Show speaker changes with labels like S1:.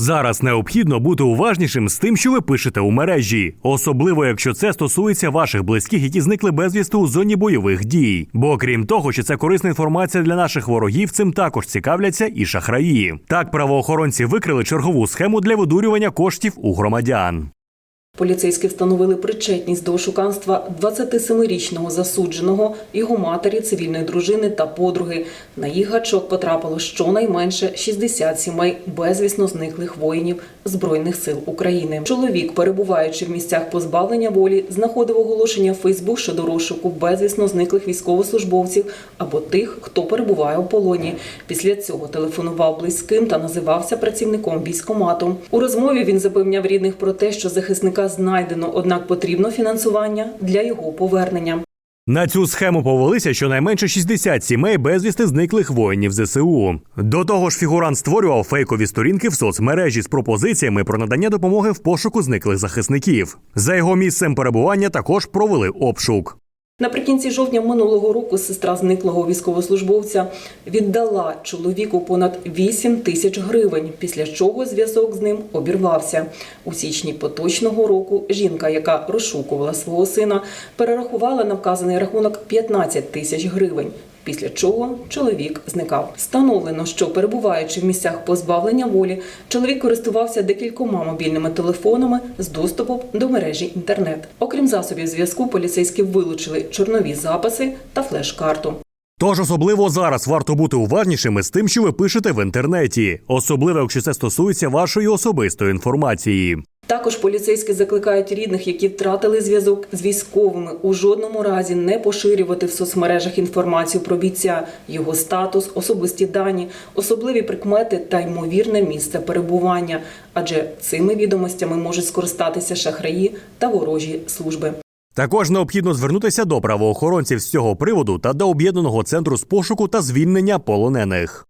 S1: Зараз необхідно бути уважнішим з тим, що ви пишете у мережі, особливо якщо це стосується ваших близьких, які зникли безвісти у зоні бойових дій. Бо крім того, що це корисна інформація для наших ворогів, цим також цікавляться і шахраї. Так правоохоронці викрили чергову схему для видурювання коштів у громадян.
S2: Поліцейські встановили причетність до ошуканства 27-річного засудженого, його матері, цивільної дружини та подруги. На їх гачок потрапило щонайменше 60 сімей безвісно зниклих воїнів Збройних сил України. Чоловік, перебуваючи в місцях позбавлення волі, знаходив оголошення в Фейсбук щодо розшуку безвісно зниклих військовослужбовців або тих, хто перебуває у полоні. Після цього телефонував близьким та називався працівником військомату. У розмові він запевняв рідних про те, що захисника знайдено, однак потрібно фінансування для його повернення.
S1: На цю схему повелися щонайменше 60 сімей безвісти зниклих воїнів ЗСУ. До того ж, фігурант створював фейкові сторінки в соцмережі з пропозиціями про надання допомоги в пошуку зниклих захисників. За його місцем перебування також провели обшук.
S2: Наприкінці жовтня минулого року сестра зниклого військовослужбовця віддала чоловіку понад 8 тисяч гривень, після чого зв'язок з ним обірвався. У січні поточного року жінка, яка розшукувала свого сина, перерахувала на вказаний рахунок 15 тисяч гривень. Після чого чоловік зникав. Встановлено, що перебуваючи в місцях позбавлення волі, чоловік користувався декількома мобільними телефонами з доступом до мережі інтернет. Окрім засобів зв'язку, поліцейські вилучили чорнові записи та флеш-карту.
S1: Тож особливо зараз варто бути уважнішими з тим, що ви пишете в інтернеті, особливо якщо це стосується вашої особистої інформації.
S2: Також поліцейські закликають рідних, які втратили зв'язок з військовими, у жодному разі не поширювати в соцмережах інформацію про бійця, його статус, особисті дані, особливі прикмети та ймовірне місце перебування, адже цими відомостями можуть скористатися шахраї та ворожі служби.
S1: Також необхідно звернутися до правоохоронців з цього приводу та до об'єднаного центру з пошуку та звільнення полонених.